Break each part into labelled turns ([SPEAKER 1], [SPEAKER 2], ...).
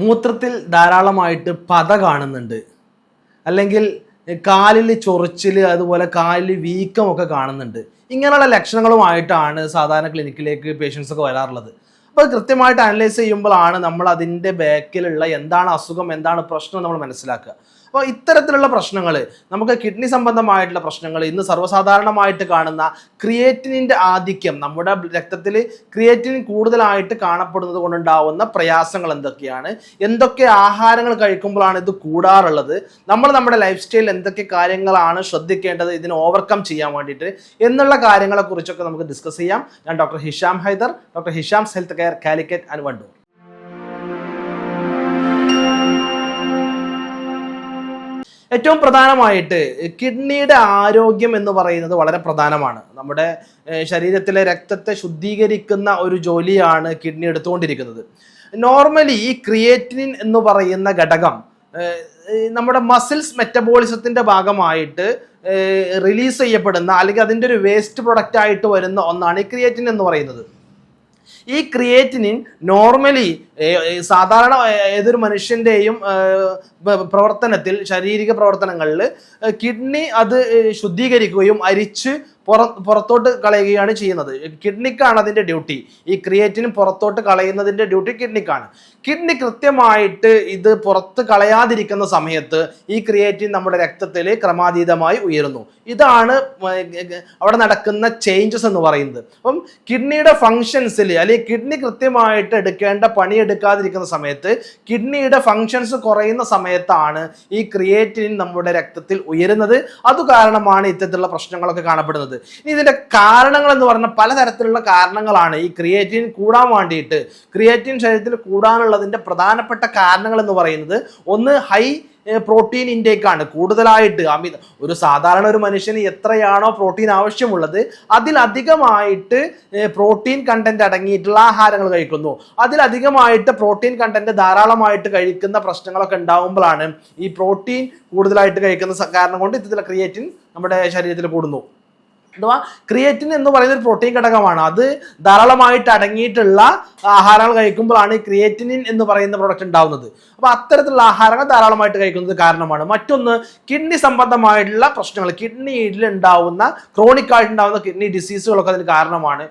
[SPEAKER 1] മൂത്രത്തിൽ ധാരാളമായിട്ട് പത കാണുന്നുണ്ട്. അല്ലെങ്കിൽ കാലിൽ ചൊറിച്ചിൽ അതുപോലെ കാലിൽ വീക്കമൊക്കെ കാണുന്നുണ്ട്. ഇങ്ങനെയുള്ള ലക്ഷണങ്ങളുമായിട്ടാണ് സാധാരണ ക്ലിനിക്കിലേക്ക് പേഷ്യൻസ് ഒക്കെ വരാറുള്ളത്. അപ്പോൾ കൃത്യമായിട്ട് അനലൈസ് ചെയ്യുമ്പോഴാണ് നമ്മൾ അതിന്റെ ബാക്കിലുള്ള എന്താണ് അസുഖം എന്താണ് പ്രശ്നം നമ്മൾ മനസ്സിലാക്കുക. അപ്പോൾ ഇത്തരത്തിലുള്ള പ്രശ്നങ്ങൾ നമുക്ക് കിഡ്നി സംബന്ധമായിട്ടുള്ള പ്രശ്നങ്ങൾ ഇന്ന് സർവസാധാരണമായിട്ട് കാണുന്ന ക്രിയേറ്റിനിന്റെ ആധിക്യം നമ്മുടെ രക്തത്തിൽ ക്രിയേറ്റിൻ കൂടുതലായിട്ട് കാണപ്പെടുന്നത് കൊണ്ടുണ്ടാവുന്ന പ്രയാസങ്ങൾ എന്തൊക്കെയാണ്? എന്തൊക്കെ ആഹാരങ്ങൾ കഴിക്കുമ്പോഴാണ് ഇത് കൂടാറുള്ളത്? നമ്മൾ നമ്മുടെ ലൈഫ് സ്റ്റൈലിൽ എന്തൊക്കെ കാര്യങ്ങളാണ് ശ്രദ്ധിക്കേണ്ടത് ഇതിനെ ഓവർകം ചെയ്യാൻ വേണ്ടിയിട്ട് എന്നുള്ള കാര്യങ്ങളെക്കുറിച്ചൊക്കെ നമുക്ക് ഡിസ്കസ് ചെയ്യാം. ഞാൻ doctor Hisham Haidar doctor Hisham's health care Calicut and Wandoor ഏറ്റവും പ്രധാനമായിട്ട് കിഡ്നിയുടെ ആരോഗ്യം എന്ന് പറയുന്നത് വളരെ പ്രധാനമാണ്. നമ്മുടെ ശരീരത്തിലെ രക്തത്തെ ശുദ്ധീകരിക്കുന്ന ഒരു ജോലിയാണ് കിഡ്നി എടുത്തുകൊണ്ടിരിക്കുന്നത്. നോർമലി ഈ ക്രിയേറ്റിനിൻ എന്ന് പറയുന്ന ഘടകം നമ്മുടെ മസിൽസ് മെറ്റബോളിസത്തിന്റെ ഭാഗമായിട്ട് റിലീസ് ചെയ്യപ്പെടുന്ന അല്ലെങ്കിൽ അതിന്റെ ഒരു വേസ്റ്റ് പ്രൊഡക്റ്റ് ആയിട്ട് വരുന്ന ഒന്നാണ് ഈ ക്രിയേറ്റിൻ എന്ന് പറയുന്നത്. ഈ ക്രിയേറ്റിനിൻ നോർമലി സാധാരണ ഏതൊരു മനുഷ്യന്റെയും പ്രവർത്തനത്തിൽ ശാരീരിക പ്രവർത്തനങ്ങളിൽ കിഡ്നി അത് ശുദ്ധീകരിക്കുകയും അരിച്ച് പുറ പുറത്തോട്ട് കളയുകയാണ് ചെയ്യുന്നത്. കിഡ്നിക്കാണ് അതിന്റെ ഡ്യൂട്ടി. ഈ ക്രിയേറ്റിന് പുറത്തോട്ട് കളയുന്നതിന്റെ ഡ്യൂട്ടി കിഡ്നിക്കാണ്. കിഡ്നി കൃത്യമായിട്ട് ഇത് പുറത്ത് കളയാതിരിക്കുന്ന സമയത്ത് ഈ ക്രിയേറ്റിൻ നമ്മുടെ രക്തത്തിൽ ക്രമാതീതമായി ഉയരുന്നു. ഇതാണ് അവിടെ നടക്കുന്ന ചേഞ്ചസ് എന്ന് പറയുന്നത്. അപ്പം കിഡ്നിയുടെ ഫങ്ഷൻസിൽ അല്ലെങ്കിൽ കിഡ്നി കൃത്യമായിട്ട് എടുക്കേണ്ട പണി എടുക്കാതിരിക്കുന്ന സമയത്ത് കിഡ്നിയുടെ ഫങ്ഷൻസ് കുറയുന്ന സമയത്താണ് ഈ ക്രിയേറ്റിൻ നമ്മുടെ രക്തത്തിൽ ഉയരുന്നത്. അതുകാരണമാണ് ഇത്തരത്തിലുള്ള പ്രശ്നങ്ങളൊക്കെ കാണപ്പെടുന്നത്. ഇനി ഇതിന്റെ കാരണങ്ങൾ എന്ന് പറഞ്ഞാൽ പലതരത്തിലുള്ള കാരണങ്ങളാണ് ഈ ക്രിയേറ്റിൻ കൂടാൻ വേണ്ടിയിട്ട്. ക്രിയേറ്റിൻ ശരീരത്തിൽ കൂടാനുള്ളതിന്റെ പ്രധാനപ്പെട്ട കാരണങ്ങൾ എന്ന് പറയുന്നത് ഒന്ന് ഹൈ പ്രോട്ടീൻ ഇൻടേക്ക് ആണ്. കൂടുതലായിട്ട് അമിത ഒരു സാധാരണ ഒരു മനുഷ്യന് എത്രയാണോ പ്രോട്ടീൻ ആവശ്യമുള്ളത് അതിലധികമായിട്ട് പ്രോട്ടീൻ കണ്ടന്റ് അടങ്ങിയിട്ടുള്ള ആഹാരങ്ങൾ കഴിക്കുന്നു. അതിലധികമായിട്ട് പ്രോട്ടീൻ കണ്ടന്റ് ധാരാളമായിട്ട് കഴിക്കുന്ന പ്രശ്നങ്ങളൊക്കെ ഉണ്ടാകുമ്പോഴാണ് ഈ പ്രോട്ടീൻ കൂടുതലായിട്ട് കഴിക്കുന്ന കാരണം കൊണ്ട് ഇത്തരത്തിലുള്ള ക്രിയേറ്റിൻ നമ്മുടെ ശരീരത്തിൽ കൂടുന്നു. അഥവാ ക്രിയേറ്റിൻ എന്ന് പറയുന്ന ഒരു പ്രോട്ടീൻ ഘടകമാണ്. അത് ധാരാളമായിട്ട് അടങ്ങിയിട്ടുള്ള ആഹാരങ്ങൾ കഴിക്കുമ്പോഴാണ് ഈ ക്രിയേറ്റിനിൻ എന്ന് പറയുന്ന പ്രോഡക്റ്റ് ഉണ്ടാവുന്നത്. അപ്പോൾ അത്തരത്തിലുള്ള ആഹാരങ്ങൾ ധാരാളമായിട്ട് കഴിക്കുന്നത് കാരണമാണ്. മറ്റൊന്ന് കിഡ്നി സംബന്ധമായിട്ടുള്ള പ്രശ്നങ്ങൾ. കിഡ്നിയിൽ ഉണ്ടാവുന്ന ക്രോണിക് ആയിട്ടുണ്ടാവുന്ന കിഡ്നി ഡിസീസുകളൊക്കെ അതിന് കാരണമാണ്.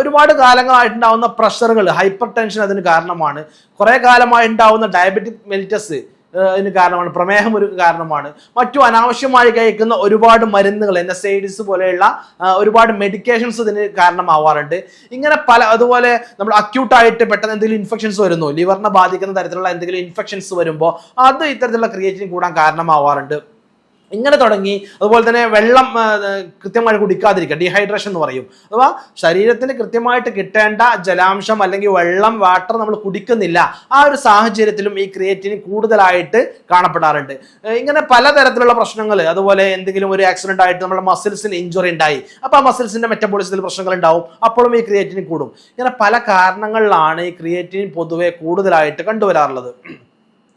[SPEAKER 1] ഒരുപാട് കാലങ്ങളായിട്ടുണ്ടാവുന്ന പ്രഷറുകൾ ഹൈപ്പർ ടെൻഷൻ അതിന് കാരണമാണ്. കുറേ കാലമായി ഉണ്ടാവുന്ന ഡയബറ്റിക് മെലിറ്റസ് ഇതിന് കാരണമാണ്. പ്രമേഹം ഒരു കാരണമാണ്. മറ്റു അനാവശ്യമായി കഴിക്കുന്ന ഒരുപാട് മരുന്നുകൾ എൻ എസ് പോലെയുള്ള ഒരുപാട് മെഡിക്കേഷൻസ് ഇതിന് കാരണമാവാറുണ്ട്. ഇങ്ങനെ പല അതുപോലെ നമ്മൾ അക്യൂട്ടായിട്ട് പെട്ടെന്ന് എന്തെങ്കിലും ഇൻഫെക്ഷൻസ് വരുന്നു ലിവറിനെ ബാധിക്കുന്ന തരത്തിലുള്ള എന്തെങ്കിലും ഇൻഫെക്ഷൻസ് വരുമ്പോൾ അത് ഇത്തരത്തിലുള്ള ക്രിയേറ്റിൻ കൂടാൻ കാരണമാവാറുണ്ട്. ഇങ്ങനെ തുടങ്ങി. അതുപോലെ തന്നെ വെള്ളം കൃത്യമായി കുടിക്കാതിരിക്കുക ഡീഹൈഡ്രേഷൻ എന്ന് പറയും. അഥവാ ശരീരത്തിന് കൃത്യമായിട്ട് കിട്ടേണ്ട ജലാംശം അല്ലെങ്കിൽ വെള്ളം വാട്ടർ നമ്മൾ കുടിക്കുന്നില്ല. ആ ഒരു സാഹചര്യത്തിലും ഈ ക്രിയേറ്റിന് കൂടുതലായിട്ട് കാണപ്പെടാറുണ്ട്. ഇങ്ങനെ പലതരത്തിലുള്ള പ്രശ്നങ്ങൾ അതുപോലെ എന്തെങ്കിലും ഒരു ആക്സിഡന്റ് ആയിട്ട് നമ്മുടെ മസിൽസിന് ഇഞ്ചുറി ഉണ്ടായി. അപ്പോൾ ആ മസിൽസിന്റെ മെറ്റബോളിസത്തിൽ പ്രശ്നങ്ങൾ ഉണ്ടാവും. അപ്പോഴും ഈ ക്രിയേറ്റിന് കൂടും. ഇങ്ങനെ പല കാരണങ്ങളിലാണ് ഈ ക്രിയേറ്റിൻ പൊതുവെ കൂടുതലായിട്ട് കണ്ടുവരാറുള്ളത്.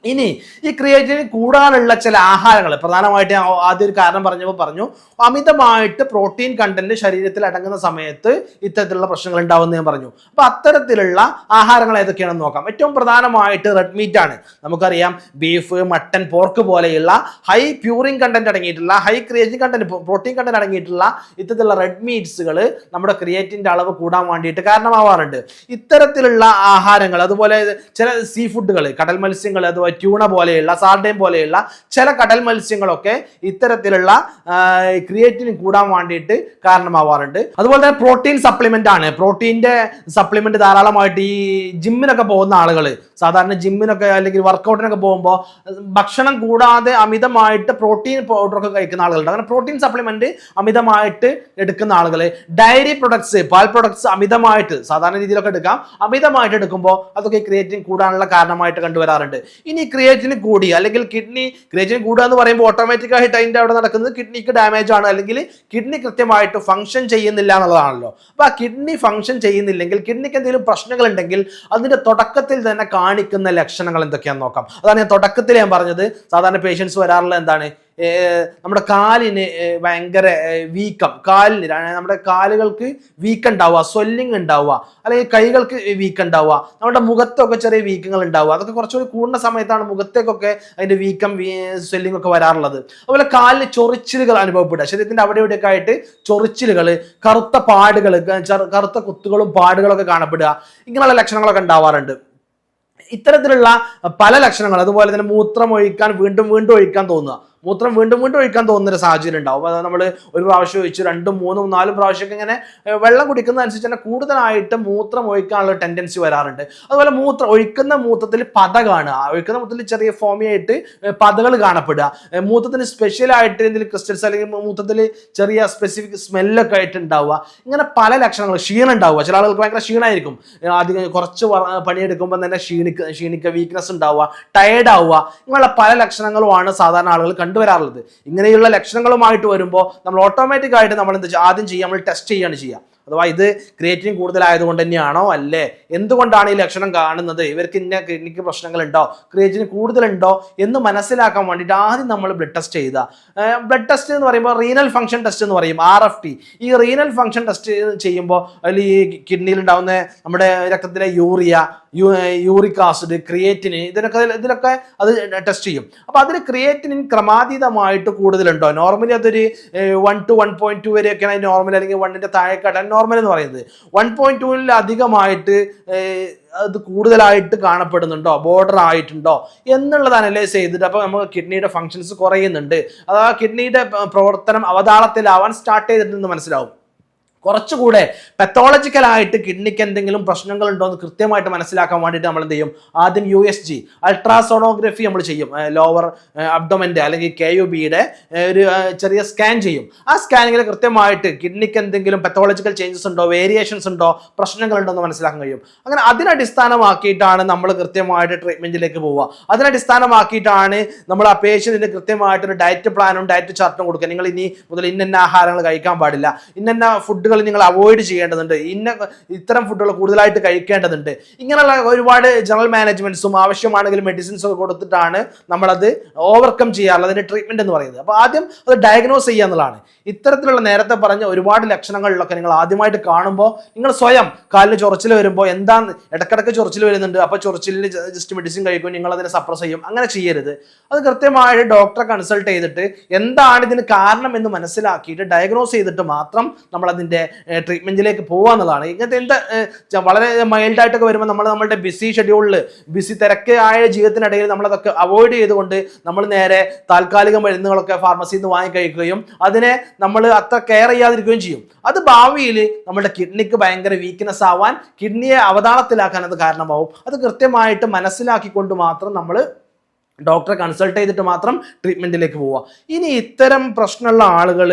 [SPEAKER 1] ഇനി ഈ ക്രിയേറ്റിന് കൂടാനുള്ള ചില ആഹാരങ്ങൾ പ്രധാനമായിട്ട് ആദ്യ ഒരു കാരണം പറഞ്ഞപ്പോൾ പറഞ്ഞു അമിതമായിട്ട് പ്രോട്ടീൻ കണ്ടന്റ് ശരീരത്തിൽ അടങ്ങുന്ന സമയത്ത് ഇത്തരത്തിലുള്ള പ്രശ്നങ്ങൾ ഉണ്ടാവുമെന്ന് ഞാൻ പറഞ്ഞു. അപ്പൊ അത്തരത്തിലുള്ള ആഹാരങ്ങൾ ഏതൊക്കെയാണെന്ന് നോക്കാം. ഏറ്റവും പ്രധാനമായിട്ട് റെഡ് മീറ്റ് ആണ്. നമുക്കറിയാം ബീഫ് മട്ടൻ പോർക്ക് പോലെയുള്ള ഹൈ പ്യൂറിങ് കണ്ടന്റ് അടങ്ങിയിട്ടുള്ള high creatine content protein content അടങ്ങിയിട്ടുള്ള ഇത്തരത്തിലുള്ള റെഡ് മീറ്റ്സുകൾ നമ്മുടെ ക്രിയേറ്റിന്റെ അളവ് കൂടാൻ വേണ്ടിയിട്ട് കാരണമാവാറുണ്ട്. ഇത്തരത്തിലുള്ള ആഹാരങ്ങൾ അതുപോലെ ചില സീ ഫുഡുകൾ കടൽ മത്സ്യങ്ങൾ അതുപോലെ ട്യൂണ പോലെയുള്ള സാർഡൈൻ പോലെയുള്ള ചില കടൽ മത്സ്യങ്ങളൊക്കെ ഇത്തരത്തിലുള്ള ക്രിയേറ്റിന് കൂടാൻ വേണ്ടിയിട്ട് കാരണമാവാറുണ്ട്. അതുപോലെ തന്നെ പ്രോട്ടീൻ സപ്ലിമെന്റ് ആണ്. പ്രോട്ടീന്റെ സപ്ലിമെന്റ് ധാരാളമായിട്ട് ഈ ജിമ്മിനൊക്കെ പോകുന്ന ആളുകൾ സാധാരണ ജിമ്മിനൊക്കെ അല്ലെങ്കിൽ വർക്കൗട്ടിനൊക്കെ പോകുമ്പോൾ ഭക്ഷണം കൂടാതെ അമിതമായിട്ട് പ്രോട്ടീൻ പൗഡറൊക്കെ കഴിക്കുന്ന ആളുകളുണ്ട്. അങ്ങനെ പ്രോട്ടീൻ സപ്ലിമെന്റ് അമിതമായിട്ട് എടുക്കുന്ന ആളുകൾ ഡയറി പ്രൊഡക്ട്സ് പാൽ പ്രൊഡക്ട്സ് അമിതമായിട്ട് സാധാരണ രീതിയിലൊക്കെ എടുക്കാം. അമിതമായിട്ട് എടുക്കുമ്പോൾ അതൊക്കെ ക്രിയേറ്റിൻ കൂടാനുള്ള കാരണമായിട്ട് കണ്ടുവരാറുണ്ട്. ഇനി ക്രിയേറ്റിന് കൂടി അല്ലെങ്കിൽ കിഡ്നി ക്രിയേറ്റിന് കൂടുക എന്ന് പറയുമ്പോൾ ഓട്ടോമാറ്റിക് ആയിട്ട് അതിന്റെ അവിടെ നടക്കുന്നത് കിഡ്നിക്ക് ഡാമേജ് ആണ് അല്ലെങ്കിൽ കിഡ്നി കൃത്യമായിട്ട് ഫംഗ്ഷൻ ചെയ്യുന്നില്ല എന്നുള്ളതാണല്ലോ. അപ്പോൾ ആ കിഡ്നി ഫംഗ്ഷൻ ചെയ്യുന്നില്ലെങ്കിൽ കിഡ്നിക്ക് എന്തെങ്കിലും പ്രശ്നങ്ങൾ ഉണ്ടെങ്കിൽ അതിന്റെ തുടക്കത്തിൽ തന്നെ കാണിക്കുന്ന ലക്ഷണങ്ങൾ എന്തൊക്കെയാണെന്ന് നോക്കാം. അതാണ് ഞാൻ തുടക്കത്തിൽ ഞാൻ പറഞ്ഞത്. സാധാരണ പേഷ്യൻസ് വരാറുള്ള എന്താണ്? നമ്മുടെ കാലിന് ഭയങ്കര വീക്കം. കാലിന് നമ്മുടെ കാലുകൾക്ക് വീക്കം ഉണ്ടാവുക സ്വെല്ലിങ് ഉണ്ടാവുക അല്ലെങ്കിൽ കൈകൾക്ക് വീക്കം ഉണ്ടാവുക നമ്മുടെ മുഖത്തൊക്കെ ചെറിയ വീക്കങ്ങൾ ഉണ്ടാവുക അതൊക്കെ കുറച്ചുകൂടി കൂടുന്ന സമയത്താണ് മുഖത്തേക്കൊക്കെ അതിന്റെ വീക്കം സ്വെല്ലിംഗ് ഒക്കെ വരാറുള്ളത്. അതുപോലെ കാലിന് ചൊറിച്ചിലുകൾ അനുഭവപ്പെടുക. ശരീരത്തിന്റെ അവിടെ ഇവിടെയൊക്കെ ആയിട്ട് ചൊറിച്ചിലുകൾ കറുത്ത പാടുകൾ കറുത്ത കുത്തുകളും പാടുകളൊക്കെ കാണപ്പെടുക. ഇങ്ങനെയുള്ള ലക്ഷണങ്ങളൊക്കെ ഉണ്ടാവാറുണ്ട്. ഇത്തരത്തിലുള്ള പല ലക്ഷണങ്ങൾ അതുപോലെ തന്നെ മൂത്രം ഒഴിക്കാൻ വീണ്ടും വീണ്ടും ഒഴിക്കാൻ തോന്നുക. മൂത്രം വീണ്ടും വീണ്ടും ഒഴിക്കാൻ തോന്നുന്ന ഒരു സാഹചര്യം ഉണ്ടാവും. അത് നമ്മൾ ഒരു പ്രാവശ്യം ഒഴിച്ചു രണ്ടും മൂന്നും നാലും പ്രാവശ്യമൊക്കെ ഇങ്ങനെ വെള്ളം കുടിക്കുന്നതനുസരിച്ച് തന്നെ കൂടുതലായിട്ട് മൂത്രം ഒഴിക്കാനുള്ള ടെൻഡൻസി വരാറുണ്ട്. അതുപോലെ മൂത്രം ഒഴിക്കുന്ന മൂത്രത്തിൽ പത കാണുക. ഒഴിക്കുന്ന മൂത്രത്തിൽ ചെറിയ ഫോമിയായിട്ട് പതകൾ കാണപ്പെടുക. മൂത്രത്തിന് സ്പെഷ്യലായിട്ട് എന്തെങ്കിലും ക്രിസ്റ്റൽസ് അല്ലെങ്കിൽ മൂത്രത്തിൽ ചെറിയ സ്പെസിഫിക് സ്മെല്ലൊക്കെ ആയിട്ട് ഉണ്ടാവുക. ഇങ്ങനെ പല ലക്ഷണങ്ങൾ ക്ഷീണം ഉണ്ടാവുക. ചില ആളുകൾക്ക് ഭയങ്കര ക്ഷീണമായിരിക്കും അധികം കുറച്ച് പണിയെടുക്കുമ്പോൾ തന്നെ ക്ഷീണിക്ക ക്ഷീണിക്കുക വീക്ക്നെസ് ഉണ്ടാവുക ടയേർഡ് ആവുക. ഇങ്ങനെയുള്ള പല ലക്ഷണങ്ങളുമാണ് സാധാരണ ആളുകൾ കണ്ടുവരാറുള്ളത്. ഇങ്ങനെയുള്ള ലക്ഷണങ്ങളുമായിട്ട് വരുമ്പോൾ നമ്മൾ ഓട്ടോമാറ്റിക് ആയിട്ട് നമ്മൾ എന്ത് ചെയ്യും? ആദ്യം ചെയ്യുക നമ്മൾ ടെസ്റ്റ് ചെയ്യാണ് ചെയ്യുക അഥവാ ഇത് ക്രിയേറ്റിൻ കൂടുതലായതുകൊണ്ട് തന്നെയാണോ? അല്ലേ? എന്തുകൊണ്ടാണ് ഈ ലക്ഷണം കാണുന്നത്? ഇവർക്ക് ഇന്ന കിഡ്നിക്ക് പ്രശ്നങ്ങളുണ്ടോ? ക്രിയേറ്റിന് കൂടുതലുണ്ടോ? എന്ന് മനസ്സിലാക്കാൻ വേണ്ടിയിട്ട് ആദ്യം നമ്മൾ ബ്ലഡ് ടെസ്റ്റ് ചെയ്ത ബ്ലഡ് ടെസ്റ്റ് എന്ന് പറയുമ്പോൾ റീനൽ ഫംഗ്ഷൻ ടെസ്റ്റ് എന്ന് പറയും ആർ എഫ് ടി ഈ റീനൽ ഫംഗ്ഷൻ ടെസ്റ്റ് ചെയ്യുമ്പോൾ അതിൽ ഈ കിഡ്നിയിൽ ഉണ്ടാവുന്ന നമ്മുടെ രക്തത്തിലെ യൂറിയ യൂറിക് ആസിഡ് ക്രിയേറ്റിന് ഇതിനൊക്കെ ഇതിലൊക്കെ അത് ടെസ്റ്റ് ചെയ്യും. അപ്പോൾ അതിന് ക്രിയേറ്റിനിൻ ക്രമാതീതമായിട്ട് കൂടുതലുണ്ടോ? നോർമലി അതൊരു one two one point two വരെയൊക്കെയാണ് അതിന് നോർമൽ അല്ലെങ്കിൽ വണ്ണിന്റെ താഴെക്കാട്ടാണ് നോർമൽ എന്ന് പറയുന്നത്. വൺ പോയിന്റ് ടുവിൽ അധികമായിട്ട് അത് കൂടുതലായിട്ട് കാണപ്പെടുന്നുണ്ടോ? ബോർഡർ ആയിട്ടുണ്ടോ? എന്നുള്ളത് അനലൈസ് ചെയ്തിട്ട് അപ്പോൾ നമുക്ക് കിഡ്നിയുടെ ഫങ്ഷൻസ് കുറയുന്നുണ്ട്. അഥവാ കിഡ്നിയുടെ പ്രവർത്തനം അവതാളത്തിലാവാൻ സ്റ്റാർട്ട് ചെയ്തിട്ടുണ്ടെന്ന് മനസ്സിലാവും. കുറച്ചുകൂടെ പെത്തോളജിക്കലായിട്ട് കിഡ്നിക്ക് എന്തെങ്കിലും പ്രശ്നങ്ങൾ ഉണ്ടോ എന്ന് കൃത്യമായിട്ട് മനസ്സിലാക്കാൻ വേണ്ടിയിട്ട് നമ്മൾ എന്ത് ചെയ്യും? ആദ്യം യു എസ് ജി അൾട്രാസോണോഗ്രഫി നമ്മൾ ചെയ്യും. ലോവർ അബ്ഡോമന്റെ അല്ലെങ്കിൽ കെ യു ബിയുടെ ഒരു ചെറിയ സ്കാൻ ചെയ്യും. ആ സ്കാനിങ്ങിൽ കൃത്യമായിട്ട് കിഡ്നിക്ക് എന്തെങ്കിലും പെത്തോളജിക്കൽ ചേഞ്ചസ് ഉണ്ടോ വേരിയേഷൻസ് ഉണ്ടോ പ്രശ്നങ്ങൾ ഉണ്ടോ എന്ന് മനസ്സിലാക്കാൻ കഴിയും. അങ്ങനെ അതിനടിസ്ഥാനമാക്കിയിട്ടാണ് നമ്മൾ കൃത്യമായിട്ട് ട്രീറ്റ്മെന്റിലേക്ക് പോവുക. അതിനടിസ്ഥാനമാക്കിയിട്ടാണ് നമ്മൾ ആ പേഷ്യന്റിന് കൃത്യമായിട്ട് ഒരു ഡയറ്റ് പ്ലാനും ഡയറ്റ് ചാർട്ടും കൊടുക്കുക. നിങ്ങൾ ഇനി മുതൽ ഇന്ന ആഹാരങ്ങൾ കഴിക്കാൻ പാടില്ല. ഇന്ന ഫുഡുകൾ നിങ്ങൾ അവോയ്ഡ് ചെയ്യേണ്ടതുണ്ട്. ഇന്ന ഇത്തരം ഫുഡുകൾ കൂടുതലായിട്ട് കഴിക്കേണ്ടതുണ്ട്. ഇങ്ങനെയുള്ള ഒരുപാട് ജനറൽ മാനേജ്മെന്റ്സും ആവശ്യമാണെങ്കിൽ ഒക്കെ കൊടുത്തിട്ടാണ് നമ്മളത് ഓവർകം ചെയ്യാറുള്ളത് അതിന്റെ ട്രീറ്റ്മെന്റ് എന്ന് പറയുന്നത്. അപ്പോൾ ആദ്യം അത് ഡയഗ്നോസ് ചെയ്യുക എന്നുള്ളതാണ്. ഇത്തരത്തിലുള്ള നേരത്തെ പറഞ്ഞ ഒരുപാട് ലക്ഷണങ്ങളിലൊക്കെ നിങ്ങൾ ആദ്യമായിട്ട് കാണുമ്പോൾ നിങ്ങൾ സ്വയം കാലിന് ചൊറച്ചിൽ വരുമ്പോൾ എന്താണ് ഇടക്കിടക്ക് ചൊറച്ചിൽ വരുന്നുണ്ട്. അപ്പോൾ ചൊറച്ചിലിന് ജസ്റ്റ് മെഡിസിൻ കഴിക്കും നിങ്ങൾ അതിനെ സപ്രസ് ചെയ്യും. അങ്ങനെ ചെയ്യരുത്. അത് കൃത്യമായിട്ട് ഡോക്ടറെ കൺസൾട്ട് ചെയ്തിട്ട് എന്താണ് ഇതിന് കാരണം എന്ന് മനസ്സിലാക്കിയിട്ട് ഡയഗ്നോസ് ചെയ്തിട്ട് മാത്രം നമ്മൾ അതിന്റെ ട്രീറ്റ്മെന്റിലേക്ക് പോകുക എന്നുള്ളതാണ് ഇങ്ങനത്തെ എന്താ വളരെ മൈൽഡായിട്ടൊക്കെ വരുമ്പോൾ നമ്മൾ നമ്മളുടെ ബിസി ഷെഡ്യൂളിൽ ബിസി തിരക്കായ ജീവിതത്തിനിടയിൽ നമ്മളതൊക്കെ അവോയ്ഡ് ചെയ്തുകൊണ്ട് നമ്മൾ നേരെ താൽക്കാലിക മരുന്നുകളൊക്കെ ഫാർമസിയിൽ നിന്ന് വാങ്ങി കഴിക്കുകയും അതിനെ നമ്മൾ അത്ര കെയർ ചെയ്യാതിരിക്കുകയും ചെയ്യും. അത് ഭാവിയിൽ നമ്മുടെ കിഡ്നിക്ക് ഭയങ്കര വീക്ക്നെസ് ആവാൻ കിഡ്നിയെ അവതാളത്തിലാക്കാൻ അത് കാരണമാവും. അത് കൃത്യമായിട്ട് മനസ്സിലാക്കിക്കൊണ്ട് മാത്രം നമ്മൾ ഡോക്ടറെ കൺസൾട്ട് ചെയ്തിട്ട് മാത്രം ട്രീറ്റ്മെന്റിലേക്ക് പോവുക. ഇനി ഇത്തരം പ്രശ്നമുള്ള ആളുകൾ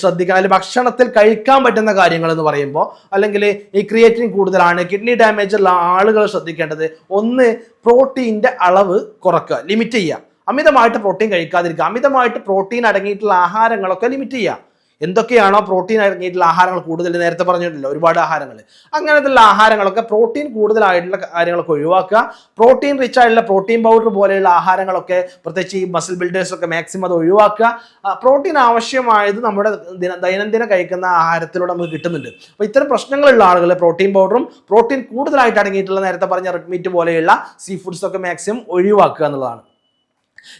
[SPEAKER 1] ശ്രദ്ധിക്കുക അല്ലെങ്കിൽ ഭക്ഷണത്തിൽ കഴിക്കാൻ പറ്റുന്ന കാര്യങ്ങൾ എന്ന് പറയുമ്പോൾ അല്ലെങ്കിൽ ഈ ക്രിയേറ്റിൻ കൂടുതലാണ് കിഡ്നി ഡാമേജ് ഉള്ള ആളുകൾ ശ്രദ്ധിക്കേണ്ടത് ഒന്ന് പ്രോട്ടീന്റെ അളവ് കുറക്കുക ലിമിറ്റ് ചെയ്യുക. അമിതമായിട്ട് പ്രോട്ടീൻ കഴിക്കാതിരിക്കുക. അമിതമായിട്ട് പ്രോട്ടീൻ അടങ്ങിയിട്ടുള്ള ആഹാരങ്ങളൊക്കെ ലിമിറ്റ് ചെയ്യുക. എന്തൊക്കെയാണോ പ്രോട്ടീൻ അടങ്ങിയിട്ടുള്ള ആഹാരങ്ങൾ കൂടുതൽ? നേരത്തെ പറഞ്ഞിട്ടില്ല ഒരുപാട് ആഹാരങ്ങൾ. അങ്ങനത്തെ ആഹാരങ്ങളൊക്കെ പ്രോട്ടീൻ കൂടുതലായിട്ടുള്ള കാര്യങ്ങളൊക്കെ ഒഴിവാക്കുക. പ്രോട്ടീൻ റിച്ച് ആയിട്ടുള്ള പ്രോട്ടീൻ പൗഡർ പോലെയുള്ള ആഹാരങ്ങളൊക്കെ പ്രത്യേകിച്ച് ഈ മസിൽ ബിൽഡേഴ്സൊക്കെ മാക്സിമം അത് ഒഴിവാക്കുക. പ്രോട്ടീൻ ആവശ്യമായത് നമ്മുടെ ദിന ദൈനംദിന കഴിക്കുന്ന ആഹാരത്തിലൂടെ നമുക്ക് കിട്ടുന്നുണ്ട്. അപ്പോൾ ഇത്തരം പ്രശ്നങ്ങളുള്ള ആളുകൾ പ്രോട്ടീൻ പൗഡറും പ്രോട്ടീൻ കൂടുതലായിട്ട് അടങ്ങിയിട്ടുള്ള നേരത്തെ പറഞ്ഞ റെഡ് മീറ്റ് പോലെയുള്ള സീ ഫുഡ്സൊക്കെ മാക്സിമം ഒഴിവാക്കുക എന്നുള്ളതാണ്.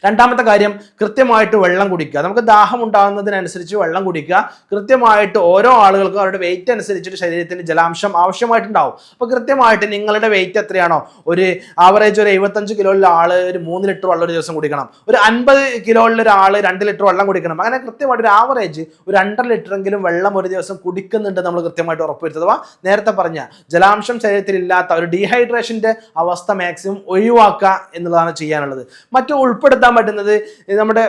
[SPEAKER 1] രണ്ടാമത്തെ കാര്യം കൃത്യമായിട്ട് വെള്ളം കുടിക്കുക. നമുക്ക് ദാഹം ഉണ്ടാകുന്നതിനനുസരിച്ച് വെള്ളം കുടിക്കുക. കൃത്യമായിട്ട് ഓരോ ആളുകൾക്കും അവരുടെ വെയിറ്റ് അനുസരിച്ചിട്ട് ശരീരത്തിന് ജലാംശം ആവശ്യമായിട്ടുണ്ടാവും. അപ്പോൾ കൃത്യമായിട്ട് നിങ്ങളുടെ വെയിറ്റ് എത്രയാണോ? ഒരു ആവറേജ് ഒരു എഴുപത്തഞ്ച് കിലോയിലുള്ള ആൾ ഒരു മൂന്ന് ലിറ്റർ വെള്ളം ഒരു ദിവസം കുടിക്കണം. ഒരു അൻപത് കിലോയിലുള്ള ഒരാൾ രണ്ട് ലിറ്റർ വെള്ളം കുടിക്കണം. അങ്ങനെ കൃത്യമായിട്ട് ഒരു ആവറേജ് ഒരു രണ്ടര ലിറ്ററെങ്കിലും വെള്ളം ഒരു ദിവസം കുടിക്കുന്നുണ്ട് നമ്മൾ കൃത്യമായിട്ട് ഉറപ്പുവരുത്തുക. നേരത്തെ പറഞ്ഞ ജലാംശം ശരീരത്തിൽ ഇല്ലാത്ത ഒരു ഡീഹൈഡ്രേഷന്റെ അവസ്ഥ മാക്സിമം ഒഴിവാക്കുക എന്നുള്ളതാണ് ചെയ്യാനുള്ളത്. മറ്റു ഉൾപ്പെടുത്താൻ പറ്റുന്നത് നമ്മുടെ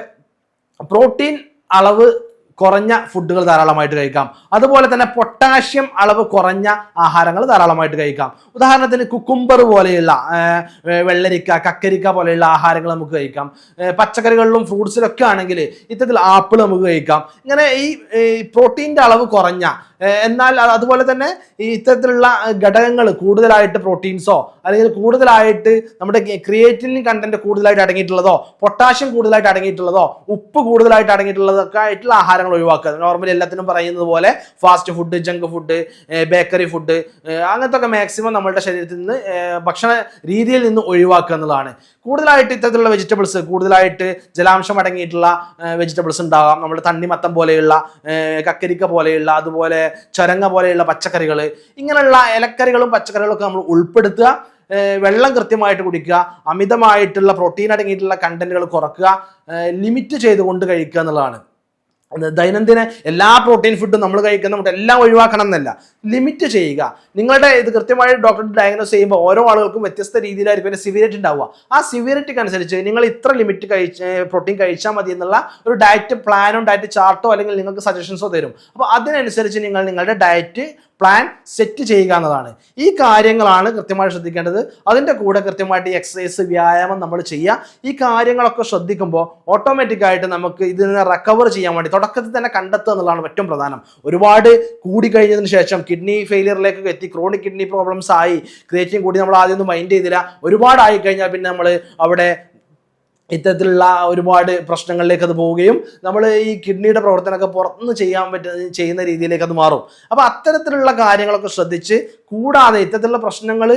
[SPEAKER 1] പ്രോട്ടീൻ അളവ് കുറഞ്ഞ ഫുഡുകൾ ധാരാളമായിട്ട് കഴിക്കാം. അതുപോലെ തന്നെ പൊട്ടാഷ്യം അളവ് കുറഞ്ഞ ആഹാരങ്ങൾ ധാരാളമായിട്ട് കഴിക്കാം. ഉദാഹരണത്തിന് കുക്കുംബർ പോലെയുള്ള വെള്ളരിക്ക കക്കരിക്ക പോലെയുള്ള ആഹാരങ്ങൾ നമുക്ക് കഴിക്കാം. പച്ചക്കറികളിലും ഫ്രൂട്ട്സിലൊക്കെ ആണെങ്കിൽ ഇത്തരത്തിൽ ആപ്പിൾ നമുക്ക് കഴിക്കാം. ഇങ്ങനെ ഈ പ്രോട്ടീന്റെ അളവ് കുറഞ്ഞ എന്നാൽ അതുപോലെ തന്നെ ഈ ഇത്തരത്തിലുള്ള ഘടകങ്ങൾ കൂടുതലായിട്ട് പ്രോട്ടീൻസോ അല്ലെങ്കിൽ കൂടുതലായിട്ട് നമ്മുടെ ക്രിയേറ്റിൻ കണ്ടന്റ് കൂടുതലായിട്ട് അടങ്ങിയിട്ടുള്ളതോ പൊട്ടാഷ്യം കൂടുതലായിട്ട് അടങ്ങിയിട്ടുള്ളതോ ഉപ്പ് കൂടുതലായിട്ട് അടങ്ങിയിട്ടുള്ളതൊക്കെ ആയിട്ടുള്ള ആഹാരങ്ങൾ ഒഴിവാക്കുക. നോർമലി എല്ലാത്തിനും പറയുന്നത് പോലെ fast food junk food bakery food അങ്ങനത്തെ ഒക്കെ മാക്സിമം നമ്മളുടെ ശരീരത്തിൽ നിന്ന് ഭക്ഷണ രീതിയിൽ നിന്ന് ഒഴിവാക്കുക എന്നുള്ളതാണ്. കൂടുതലായിട്ട് ഇത്തരത്തിലുള്ള വെജിറ്റബിൾസ് കൂടുതലായിട്ട് ജലാംശം അടങ്ങിയിട്ടുള്ള വെജിറ്റബിൾസ് ഉണ്ടാകാം. നമ്മുടെ തണ്ണിമത്തം പോലെയുള്ള കക്കരിക്ക പോലെയുള്ള അതുപോലെ ചരങ്ങ പോലെയുള്ള പച്ചക്കറികൾ ഇങ്ങനെയുള്ള ഇലക്കറികളും പച്ചക്കറികളും ഒക്കെ നമ്മൾ ഉൾപ്പെടുത്തുക വെള്ളം കൃത്യമായിട്ട് കുടിക്കുക അമിതമായിട്ടുള്ള പ്രോട്ടീൻ അടങ്ങിയിട്ടുള്ള കണ്ടന്റുകൾ കുറക്കുക ലിമിറ്റ് ചെയ്തുകൊണ്ട് കഴിക്കുക എന്നുള്ളതാണ്. ദൈനംദിന എല്ലാ പ്രോട്ടീൻ ഫുഡും നമ്മൾ കഴിക്കുന്ന എല്ലാം ഒഴിവാക്കണം എന്നല്ല. ലിമിറ്റ് ചെയ്യുക. നിങ്ങളുടെ ഇത് കൃത്യമായി ഡോക്ടർ ഡയഗ്നോസ് ചെയ്യുമ്പോൾ ഓരോ ആളുകൾക്കും വ്യത്യസ്ത രീതിയിലായിരിക്കും പിന്നെ സിവിയറിറ്റി ഉണ്ടാവുക. ആ സിവിയറിറ്റിക്ക് അനുസരിച്ച് നിങ്ങൾ ഇത്ര ലിമിറ്റ് കഴിച്ച് പ്രോട്ടീൻ കഴിച്ചാൽ മതി എന്നുള്ള ഒരു ഡയറ്റ് പ്ലാനോ ഡയറ്റ് ചാർട്ടോ അല്ലെങ്കിൽ നിങ്ങൾക്ക് സജഷൻസോ തരും. അപ്പോൾ അതിനനുസരിച്ച് നിങ്ങൾ നിങ്ങളുടെ ഡയറ്റ് പ്ലാൻ സെറ്റ് ചെയ്യുക എന്നതാണ്. ഈ കാര്യങ്ങളാണ് കൃത്യമായി ശ്രദ്ധിക്കേണ്ടത്. അതിന്റെ കൂടെ കൃത്യമായിട്ട് ഈ എക്സസൈസ് വ്യായാമം നമ്മൾ ചെയ്യുക. ഈ കാര്യങ്ങളൊക്കെ ശ്രദ്ധിക്കുമ്പോൾ ഓട്ടോമാറ്റിക്കായിട്ട് നമുക്ക് ഇതിൽ നിന്ന് റിക്കവർ ചെയ്യാൻ വേണ്ടി തുടക്കത്തിൽ തന്നെ കണ്ടെത്തുക എന്നുള്ളതാണ് ഏറ്റവും പ്രധാനം. ഒരുപാട് കൂടി കഴിഞ്ഞതിന് ശേഷം കിഡ്നി ഫെയിലിയറിലേക്ക് എത്തി ക്രോണിക് കിഡ്നി പ്രോബ്ലംസ് ആയി ക്രിയേറ്റിംഗ് കൂടി നമ്മൾ ആദ്യം ഒന്നും മൈൻഡ് ചെയ്തില്ല. ഒരുപാടായി കഴിഞ്ഞാൽ പിന്നെ നമ്മൾ അവിടെ ഇത്തരത്തിലുള്ള ഒരുപാട് പ്രശ്നങ്ങളിലേക്ക് അത് പോവുകയും നമ്മൾ ഈ കിഡ്നിയുടെ പ്രവർത്തനമൊക്കെ പുറത്തുനിന്ന് ചെയ്യാൻ പറ്റുന്ന ചെയ്യുന്ന രീതിയിലേക്ക് അത് മാറും. അപ്പോൾ അത്തരത്തിലുള്ള കാര്യങ്ങളൊക്കെ ശ്രദ്ധിച്ച് കൂടാതെ ഇത്തരത്തിലുള്ള പ്രശ്നങ്ങൾ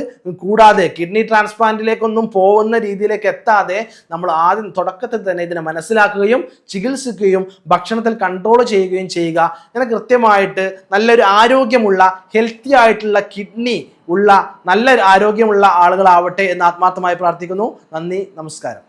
[SPEAKER 1] കൂടാതെ കിഡ്നി ട്രാൻസ്പ്ലാന്റിലേക്കൊന്നും പോകുന്ന രീതിയിലേക്ക് എത്താതെ നമ്മൾ ആദ്യം തുടക്കത്തിൽ തന്നെ ഇതിനെ മനസ്സിലാക്കുകയും ചികിത്സിക്കുകയും ഭക്ഷണത്തിൽ കൺട്രോൾ ചെയ്യുകയും ചെയ്യുക. അങ്ങനെ കൃത്യമായിട്ട് നല്ലൊരു ആരോഗ്യമുള്ള ഹെൽത്തി ആയിട്ടുള്ള കിഡ്നി ഉള്ള നല്ല ആരോഗ്യമുള്ള ആളുകളാവട്ടെ എന്ന് ആത്മാർത്ഥമായി പ്രാർത്ഥിക്കുന്നു. നന്ദി നമസ്കാരം.